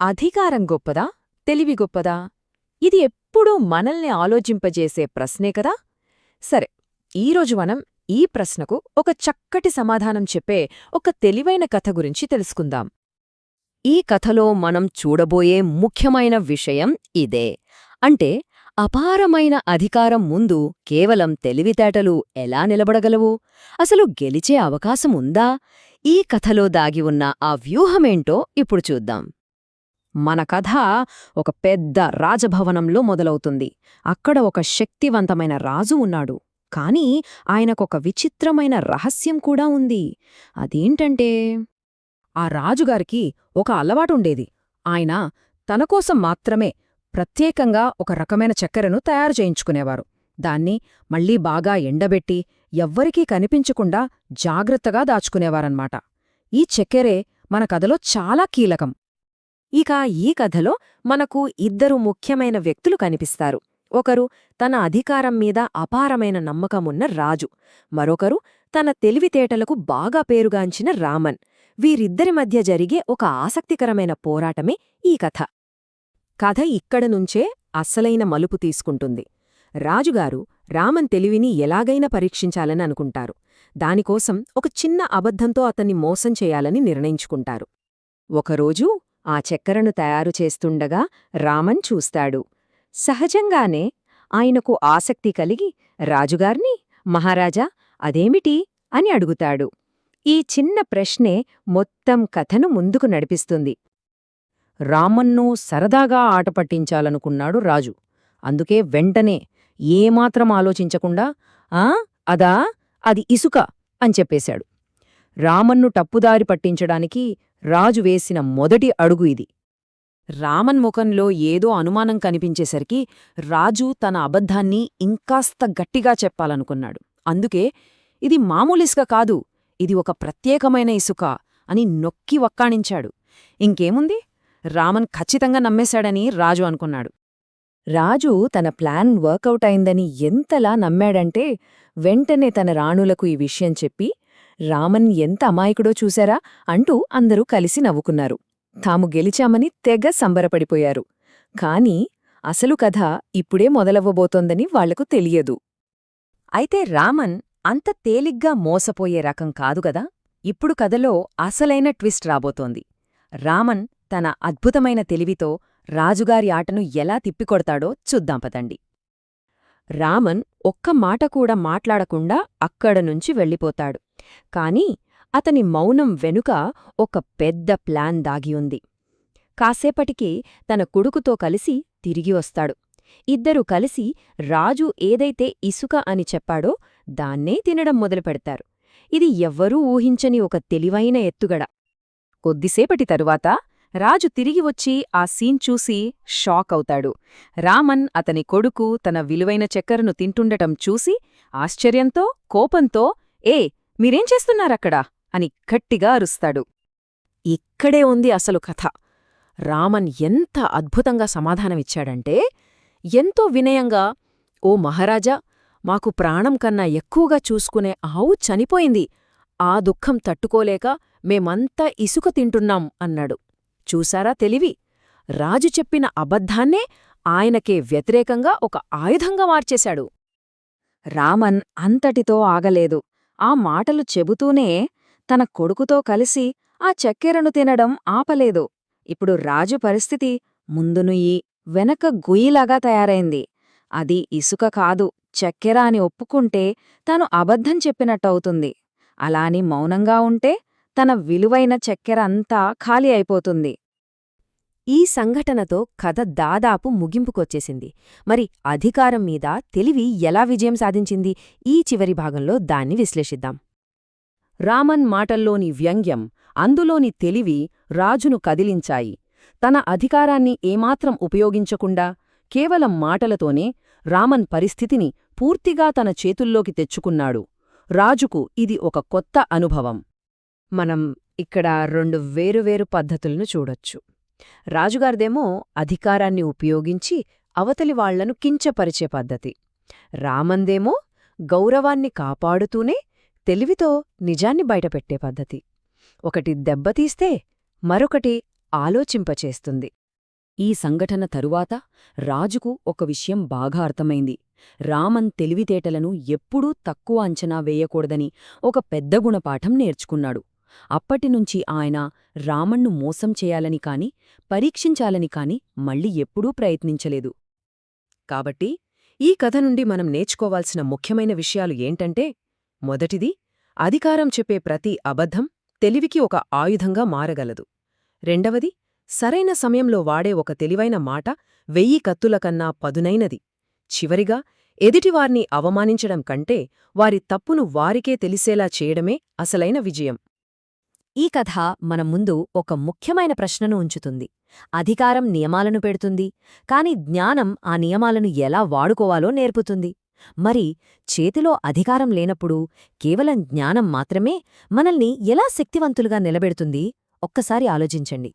అధికారం గొప్పదా? తెలివి గొప్పదా? ఇది ఎప్పుడూ మనల్ని ఆలోచింపజేసే ప్రశ్నే కదా? సరే ఈరోజు మనం ఈ ప్రశ్నకు ఒక చక్కటి సమాధానం చెప్పే ఒక తెలివైన కథ గురించి తెలుసుకుందాం. ఈ కథలో మనం చూడబోయే ముఖ్యమైన విషయం ఇదే. అంటే అపారమైన అధికారం ముందు కేవలం తెలివితేటలు ఎలా నిలబడగలవు? అసలు గెలిచే అవకాశముందా? ఈ కథలో దాగి ఉన్న ఆ వ్యూహమేంటో ఇప్పుడు చూద్దాం. మన కథ ఒక పెద్ద రాజభవనంలో మొదలవుతుంది. అక్కడ ఒక శక్తివంతమైన రాజు ఉన్నాడు. కాని ఆయనకొక విచిత్రమైన రహస్యం కూడా ఉంది. అదేంటంటే ఆ రాజుగారికి ఒక అలవాటుండేది. ఆయన తనకోసం మాత్రమే ప్రత్యేకంగా ఒక రకమైన చక్కెరను తయారు చేయించుకునేవారు. దాన్ని మళ్ళీ బాగా ఎండబెట్టి ఎవ్వరికీ కనిపించకుండా జాగ్రత్తగా దాచుకునేవారన్మాట ఈ చక్కెరే మన కథలో చాలా కీలకం. ఇక ఈ కథలో మనకు ఇద్దరు ముఖ్యమైన వ్యక్తులు కనిపిస్తారు. ఒకరు తన అధికారం మీద అపారమైన నమ్మకమున్న రాజు. మరొకరు తన తెలివితేటలకు బాగా పేరుగాంచిన రామన్. వీరిద్దరి మధ్య జరిగే ఒక ఆసక్తికరమైన పోరాటమే ఈ కథ. కథ ఇక్కడ నుంచే అస్సలైన మలుపు తీసుకుంటుంది. రాజుగారు రామన్ తెలివిని ఎలాగైనా పరీక్షించాలని అనుకుంటారు. దానికోసం ఒక చిన్న అబద్ధంతో అతన్ని మోసం చేయాలని నిర్ణయించుకుంటారు. ఒకరోజు ఆ చక్కెరను తయారు చేస్తుండగా రామన్ చూస్తాడు. సహజంగానే ఆయనకు ఆసక్తి కలిగి రాజుగార్ని మహారాజా అదేమిటి? అని అడుగుతాడు. ఈ చిన్న ప్రశ్నే మొత్తం కథను ముందుకు నడిపిస్తుంది. రామన్ను సరదాగా ఆట పట్టించాలనుకున్నాడు రాజు. అందుకే వెంటనే ఏమాత్రం ఆలోచించకుండా ఆ అదా అది ఇసుక అని చెప్పేశాడు. రామన్ను టప్పుదారి పట్టించడానికి రాజు వేసిన మొదటి అడుగు ఇది. రామన్ ముఖంలో ఏదో అనుమానం కనిపించేసరికి రాజు తన అబద్ధాన్ని ఇంకాస్త గట్టిగా చెప్పాలనుకున్నాడు. అందుకే ఇది మామూలిసుక కాదు ఇది ఒక ప్రత్యేకమైన ఇసుక అని నొక్కి వక్కాణించాడు. ఇంకేముంది? రామన్ ఖచ్చితంగా నమ్మేశాడని రాజు అనుకున్నాడు. రాజు తన ప్లాన్ వర్కౌట్ అయిందని ఎంతలా నమ్మాడంటే వెంటనే తన రాణులకు ఈ విషయం చెప్పి రామన్ ఎంత అమాయకుడో చూశారా అంటూ అందరూ కలిసి నవ్వుకున్నారు. తాము గెలిచామని తెగ సంబరపడిపోయారు. కాని అసలు కథ ఇప్పుడే మొదలవ్వబోతోందని వాళ్ళకు తెలియదు. అయితే రామన్ అంత తేలిగ్గా మోసపోయే రకం కాదుగదా ఇప్పుడు కథలో అసలైన ట్విస్ట్ రాబోతోంది. రామన్ తన అద్భుతమైన తెలివితో రాజుగారి ఆటను ఎలా తిప్పికొడతాడో చూద్దాం పదండి. రామన్ ఒక్క మాట కూడా మాట్లాడకుండా అక్కడనుంచి వెళ్ళిపోతాడు. కాని అతని మౌనం వెనుక ఒక పెద్ద ప్లాన్ దాగియుంది కాసేపటికి తన కొడుకుతో కలిసి తిరిగి వస్తాడు. ఇద్దరూ కలిసి రాజు ఏదైతే ఇసుక అని చెప్పాడో దాన్నే తినడం మొదలుపెడతారు ఇది ఎవ్వరూ ఊహించని ఒక తెలివైన ఎత్తుగడ. కొద్దిసేపటి తరువాత రాజు తిరిగి వచ్చి ఆ సీన్ చూసి షాక్ అవుతాడు. రామన్ అతని కొడుకు తన విలువైన చక్కెరను తింటుండటం చూసి ఆశ్చర్యంతో కోపంతో ఏ మీరేం చేస్తున్నారక్కడ? అని గట్టిగా అరుస్తాడు. ఇక్కడే ఉంది అసలు కథ. రామన్ ఎంత అద్భుతంగా సమాధానమిచ్చాడంటే ఎంతో వినయంగా ఓ మహారాజా మాకు ప్రాణం కన్నా ఎక్కువగా చూసుకునే ఆవు చనిపోయింది. ఆ దుఃఖం తట్టుకోలేక మేమంతా ఇసుక తింటున్నాం అన్నాడు. చూసారా తెలివి? రాజు చెప్పిన అబద్ధాన్నే ఆయనకే వ్యతిరేకంగా ఒక ఆయుధంగా మార్చేశాడు. రామన్ అంతటితో ఆగలేదు. ఆ మాటలు చెబుతూనే తన కొడుకుతో కలిసి ఆ చక్కెరను తినడం ఆపలేదు. ఇప్పుడు రాజు పరిస్థితి ముందునుయి వెనక గుయ్యిలాగా తయారైంది. అది ఇసుక కాదు చక్కెర అని ఒప్పుకుంటే తాను అబద్ధం చెప్పినట్టవుతుంది. అలాని మౌనంగా ఉంటే తన విలువైన చక్కెర అంతా ఖాళీ అయిపోతుంది. ఈ సంఘటనతో కథ దాదాపు ముగింపుకొచ్చేసింది. మరి అధికారం మీద తెలివి ఎలా విజయం సాధించింది? ఈ చివరి భాగంలో దాన్ని విశ్లేషిద్దాం. రామన్ మాటల్లోని వ్యంగ్యం అందులోని తెలివి రాజును కదిలించాయి. తన అధికారాన్ని ఏమాత్రం ఉపయోగించకుండా కేవలం మాటలతోనే రామన్ పరిస్థితిని పూర్తిగా తన చేతుల్లోకి తెచ్చుకున్నాడు. రాజుకు ఇది ఒక కొత్త అనుభవం. మనం ఇక్కడ రెండు వేరువేరు పద్ధతులను చూడొచ్చు. రాజుగారిదేమో అధికారాన్ని ఉపయోగించి అవతలి వాళ్ళను కించపరిచే పద్ధతి. రామందేమో గౌరవాన్ని కాపాడుతూనే తెలివితో నిజాన్ని బయటపెట్టే పద్ధతి. ఒకటి దెబ్బతీస్తే మరొకటి ఆలోచింపచేస్తుంది. ఈ సంఘటన తరువాత రాజుకు ఒక విషయం బాగా అర్థమైంది. రామన్ తెలివితేటలను ఎప్పుడూ తక్కువ అంచనా వేయకూడదని ఒక పెద్ద గుణపాఠం నేర్చుకున్నాడు. అప్పటినుంచి ఆయన రామణ్ణు మోసం చేయాలని కాని పరీక్షించాలని కాని మళ్ళీ ఎప్పుడూ ప్రయత్నించలేదు. కాబట్టి ఈ కథ నుండి మనం నేర్చుకోవాల్సిన ముఖ్యమైన విషయాలు ఏంటంటే మొదటిది అధికారం చెప్పే ప్రతి అబద్ధం తెలివికి ఒక ఆయుధంగా మారగలదు. రెండవది సరైన సమయంలో వాడే ఒక తెలివైన మాట వెయ్యి కత్తులకన్నా పదునైనది. చివరిగా ఎదుటివార్ని అవమానించడం కంటే వారి తప్పును వారికే తెలిసేలా చేయడమే అసలైన విజయం. ఈ కథ మన ముందు ఒక ముఖ్యమైన ప్రశ్నను ఉంచుతుంది. అధికారం నియమాలను పెడుతుంది. కాని జ్ఞానం ఆ నియమాలను ఎలా వాడుకోవాలో నేర్పుతుంది. మరి చేతిలో అధికారం లేనప్పుడు కేవలం జ్ఞానం మాత్రమే మనల్ని ఎలా శక్తివంతులుగా నిలబెడుతుంది? ఒక్కసారి ఆలోచించండి.